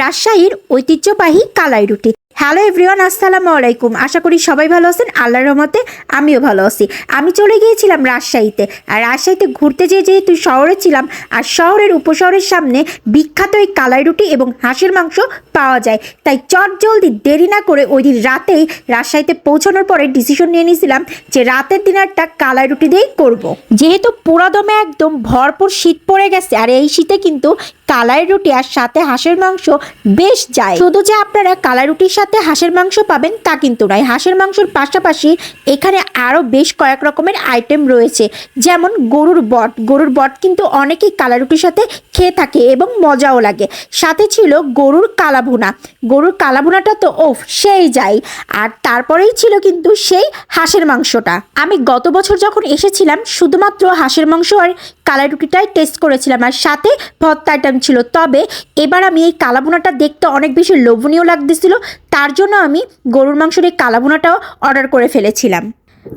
রাজশাহীর ঐতিহ্যবাহী কালাই রুটি। হ্যালো এভরিওয়ান আসসালামু আলাইকুম। আশা করি সবাই ভালো আছেন। আল্লাহর রহমতে আমিও ভালো আছি। আমি চলে গিয়েছিলাম রাজশাহীতে। আর রাজশাহীতে ঘুরতে যেয়ে যেহেতু শহরে ছিলাম, আর শহরের উপশহরের সামনে বিখ্যাত এই কালাই রুটি এবং হাঁসের মাংস পাওয়া যায়। তাই চট জলদি দেরি না করে ওই দিন রাতেই রাজশাহীতে পৌঁছানোর পরে ডিসিশন নিয়ে নিয়েছিলাম যে রাতের ডিনারটা কালাই রুটি দিয়েই করব। যেহেতু পুরাদমে একদম ভরপুর শীত পড়ে গেছে, আর এই শীতে কিন্তু কালাই রুটি আর সাথে হাঁসের মাংস বেশ যায়। শুধু যে আপনারা কালাই রুটির সাথে হাঁসের মাংস পাবেন তা কিন্তু নয়, হাঁসের মাংসর পাশাপাশি এখানে আরও বেশ কয়েক রকমের আইটেম রয়েছে। যেমন গরুর বট গরুর বট কিন্তু অনেকেই কালাই রুটির সাথে খেয়ে থাকে এবং মজাও লাগে। সাথে ছিল গরুর কালাভুনা। গরুর কালাভুনাটা তো ওফ, সেই যাই আর তারপরেই ছিল কিন্তু সেই হাঁসের মাংসটা। আমি গত বছর যখন এসেছিলাম, শুধুমাত্র হাঁসের মাংস আর কালাই রুটিটাই টেস্ট করেছিলাম আর সাথে ভর্তা আইটেম ছিল। তবে এবার আমি এই কালাবোনাটা দেখতে অনেক বেশি লোভনীয় লাগতেছিল, তার জন্য আমি গরুর মাংসের এই কালাবোনাটাও অর্ডার করে ফেলেছিলাম।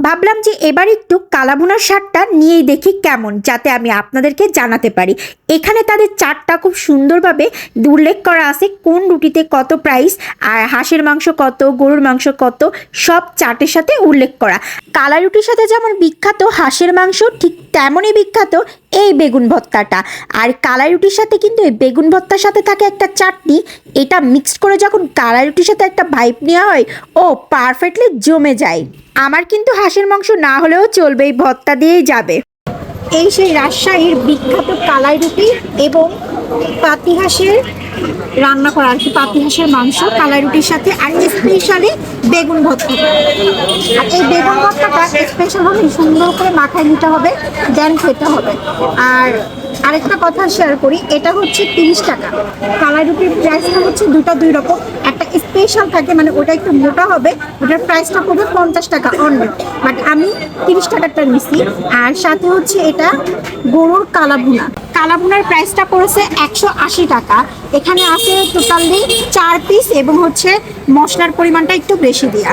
ভাবলাম যে এবার একটু কালাভুনার স্বাদটা নিয়েই দেখি কেমন, যাতে আমি আপনাদেরকে জানাতে পারি। এখানে তাদের চারটা খুব সুন্দরভাবে উল্লেখ করা আছে কোন রুটিতে কত প্রাইস আর হাঁসের মাংস কত, গরুর মাংস কত, সব চাটের সাথে উল্লেখ করা। কালা রুটির সাথে যেমন বিখ্যাত, হাঁসের মাংস ঠিক তেমনই বিখ্যাত এই বেগুন ভর্তাটা আর কালাই রুটির সাথে কিন্তু এই বেগুন ভর্তার সাথে থাকে একটা চাটনি, এটা মিক্সড করে যখন কালাই রুটির সাথে একটা ভাইপ নেওয়া হয়, ও পারফেক্টলি জমে যায়। আমার কিন্তু হাঁসের মাংস না হলেও চলবে এই ভর্তা দিয়েই যাবে। এই সেই রাজশাহীর বিখ্যাত কালাই রুটি এবং পাতিহাঁসের রান্না করা আর কি পাতিহাঁসের মাংস কালাই রুটির সাথে আর স্পেশালি বেগুন ভর্তা আর এই বেগুন ভর্তাটা স্পেশালভাবে সুন্দর করে মাখায় নিতে হবে দেন খেতে হবে। আর আরেকটা কথা শেয়ার করি, এটা হচ্ছে তিরিশ টাকা। কালাই রুটির প্রাইসটা হচ্ছে দুটো দুই রকম, একটা স্পেশাল থাকে মানে ওটা একটু মোটা হবে, ওটার প্রাইসটা পড়বে পঞ্চাশ টাকা অন্য বাট আমি তিরিশ টাকারটা নিছি, আর সাথে হচ্ছে এটা গরুর কালাভুনা। কালাভুনার প্রাইসটা পড়েছে একশো আশি টাকা। এখানে আছে টোটালি চার পিস এবং হচ্ছে মশলার পরিমাণটা একটু বেশি দেওয়া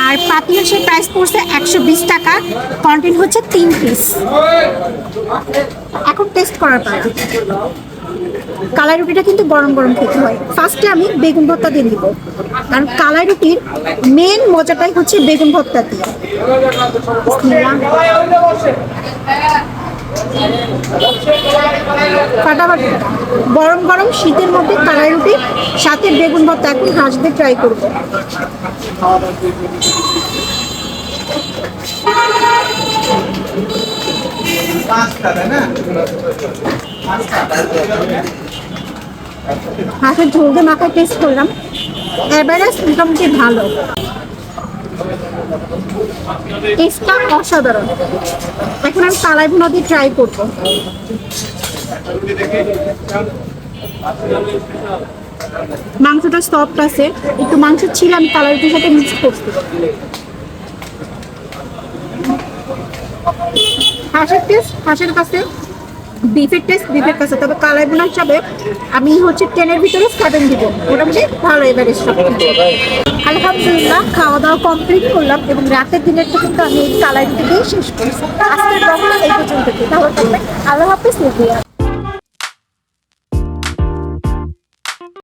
আর পাতিহাসের প্রাইস পড়ছে একশো বিশ টাকা কন্টেন্ট হচ্ছে তিন পিস এখন টেস্ট করার পর কালাই রুটিটা কিন্তু গরম গরম খেতে হয়। ফার্স্টে আমি বেগুন ভর্তা দিয়ে নিব। কারণ কালাই রুটির মেন মজাটাই হচ্ছে বেগুন ভর্তা দিয়ে। ফাটাফাটি। গরম গরম শীতের মধ্যে কালাই রুটি সাথে বেগুন ভর্তা এখন হাসবে ট্রাই করব। হাঁসের ঝোল দিয়ে মাথায় টেস্ট করলাম। এভারেজ মোটামুটি ভালো। টেস্টটা অসাধারণ। এখন আমি কালাই ভুনা ট্রাই করব। মাংসটা সফট আছে। একটু মাংস ছিল, আমি কালারিটির সাথে মিক্স করছি। হাঁসের টেস্ট হাঁসের কাছে বিফের টেস্ট বিফের কাছে তবে কালাই বোনা হিসাবে আমি হচ্ছে টেনের ভিতরে সেভেন দিব। মোটামুটি ভালো এবারে সব আলহামদুলিল্লাহ খাওয়া দাওয়া কমপ্লিট করলাম এবং রাতের দিনেরটা কিন্তু আমি কালাই দিয়েই শেষ আজকের ব্লগটা এই পর্যন্ত আল্লাহ হাফিজ